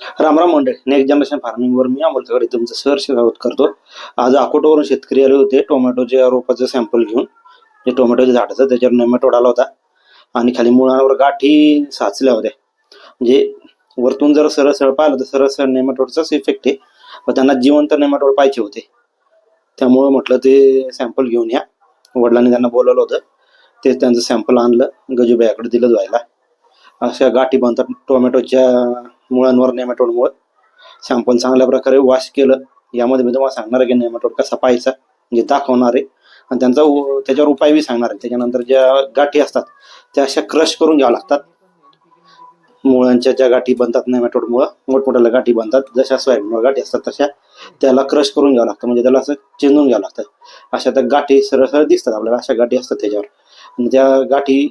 रामराम मंडळ next generation फार्मिंगवर मी अमोलकडे तुमचं सहर्ष स्वागत करतो. आज अकोटवरून शेतकरी आले होते टोमॅटोच्या रोपाचं सॅम्पल घेऊन. जे टोमॅटोच्या झाडाचं त्याच्यावर नेमॅटोड आला होता. आणि खाली मुळावर गाठी साचल्या होत्या. म्हणजे वरतून जर सरळ सरळ पाहिलं तर सरळ सरळ नेमॅटोडचाच इफेक्ट आहे. व त्यांना जिवंत नेमॅटोड पाहिजे होते. त्यामुळं म्हटलं ते सॅम्पल घेऊन या. वडिलांनी त्यांना बोलवलं होतं. ते त्यांचं सॅम्पल आणलं. गजूबाईकडे दिलं जायला. अशा गाठी बनतात टोमॅटोच्या मुळांवर नेमॅटोडमुळे. शॅम्पून चांगल्या प्रकारे वॉश केलं. यामध्ये मी तुम्हाला सांगणार आहे की नेमॅटोड कसा पाहायचा म्हणजे दाखवणार आहे. आणि त्यांचा त्याच्यावर उपाय बी सांगणार आहे. त्याच्यानंतर ज्या गाठी असतात त्या अशा क्रश करून घ्याव्या लागतात. मुळांच्या ज्या गाठी बनतात नेमॅटोडमुळं मोठमोठ्याला गाठी बनतात. जशा सोयाबीनवर गाठी असतात तशा त्याला क्रश करून घ्यावं लागतं. म्हणजे त्याला असं चिंजून घ्यावं लागतं. अशा त्या गाठी सरळ सरळ दिसतात आपल्याला. अशा गाठी असतात त्याच्यावर. आणि त्या गाठी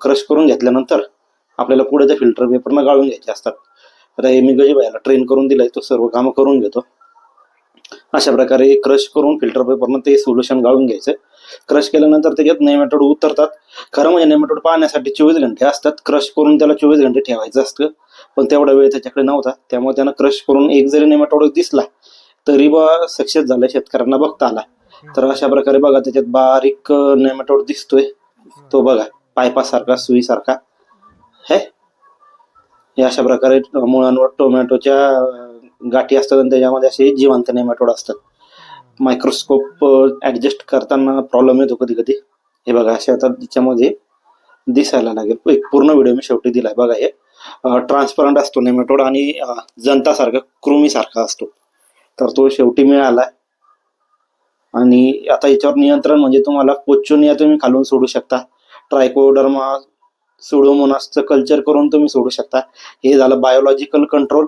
क्रश करून घेतल्यानंतर आपल्याला पुढे त्या फिल्टर पेपरनं गाळून घ्यायचे असतात. आता हे मी गजीबाईला ट्रेन करून दिलंय तो सर्व कामं करून घेतो. अशा प्रकारे क्रश करून फिल्टर पेपरनं ते सोल्युशन गाळून घ्यायचं. क्रश केल्यानंतर त्याच्यात नेमॅटोड उतरतात. खरं म्हणजे नेमॅटोड पाहण्यासाठी चोवीस घंटे असतात. क्रश करून त्याला चोवीस घंटे ठेवायचं असतं. पण तेवढा वेळ त्याच्याकडे नव्हता. त्यामुळे त्यानं क्रश करून एक जरी नेमॅटोड दिसला तरी बा सक्सेस झालं शेतकऱ्यांना बघता आला. तर अशा प्रकारे बघा त्याच्यात बारीक नेमॅटोड दिसतोय. तो बघा पायपासारखा सुईसारखा. हे? हे अशा प्रकारे मुळांवर टोमॅटोच्या गाठी असतात आणि त्याच्यामध्ये असे जिवंत नेमॅटोड असतात. मायक्रोस्कोप ॲडजस्ट करताना प्रॉब्लेम येतो कधी कधी हे बघा असे आता त्याच्यामध्ये दिसायला लागेल. एक पूर्ण व्हिडिओ मी शेवटी दिलाय. बघा हे ट्रान्सपरंट असतो नेमॅटोड आणि जनतासारखा जंतासारखा कृमीसारखा असतो. तर तो शेवटी मिळाला आणि आता याच्यावर नियंत्रण म्हणजे तुम्हाला कोचुनिया तुम्ही खालून सोडू शकता. ट्रायकोडर्मा सुडोमोनासचं कल्चर करून तुम्ही सोडू शकता. हे झालं बायोलॉजिकल कंट्रोल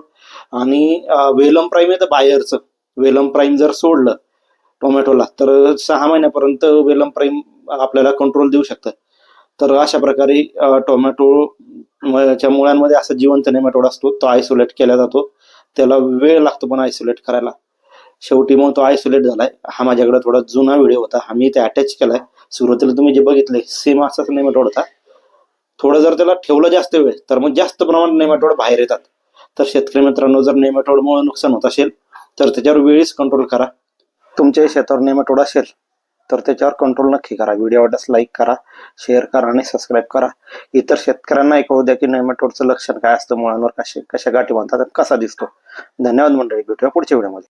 आणि वेलम प्राईम आहे तर बायरचं वेलम प्राईम जर सोडलं टोमॅटोला तर सहा महिन्यापर्यंत वेलम प्राईम आपल्याला कंट्रोल देऊ शकतं. तर अशा प्रकारे टोमॅटोच्या टोमॅटो च्या मुळांमध्ये असा जिवंत नेमॅटोड असतो. तो आयसोलेट केला जातो. त्याला वेळ लागतो पण आयसोलेट करायला. शेवटी मग तो आयसोलेट झालाय. हा माझ्याकडे थोडा जुना व्हिडिओ होता. हा मी ते अटॅच केलाय. सुरुवातीला तुम्ही जे बघितले सेम असाच नेमॅटोड होता. थोडं जर त्याला ठेवलं जास्त वेळ तर मग जास्त प्रमाणात नेमॅटोड बाहेर येतात. तर शेतकरी मित्रांनो जर नेमॅटोडमुळे नुकसान होत असेल तर त्याच्यावर वेळीच कंट्रोल करा. तुमच्या शेतावर नेमॅटोड असेल तर त्याच्यावर कंट्रोल नक्की करा. व्हिडिओ आवडल्यास लाईक करा शेअर करा आणि सबस्क्राईब करा. इतर शेतकऱ्यांना ऐकवू द्या की नेमॅटोडचं लक्षण काय असतं मुळांवर कसे कशा गाठी बांधतात कसा दिसतो. धन्यवाद मंडळी. भेटूया पुढच्या व्हिडिओमध्ये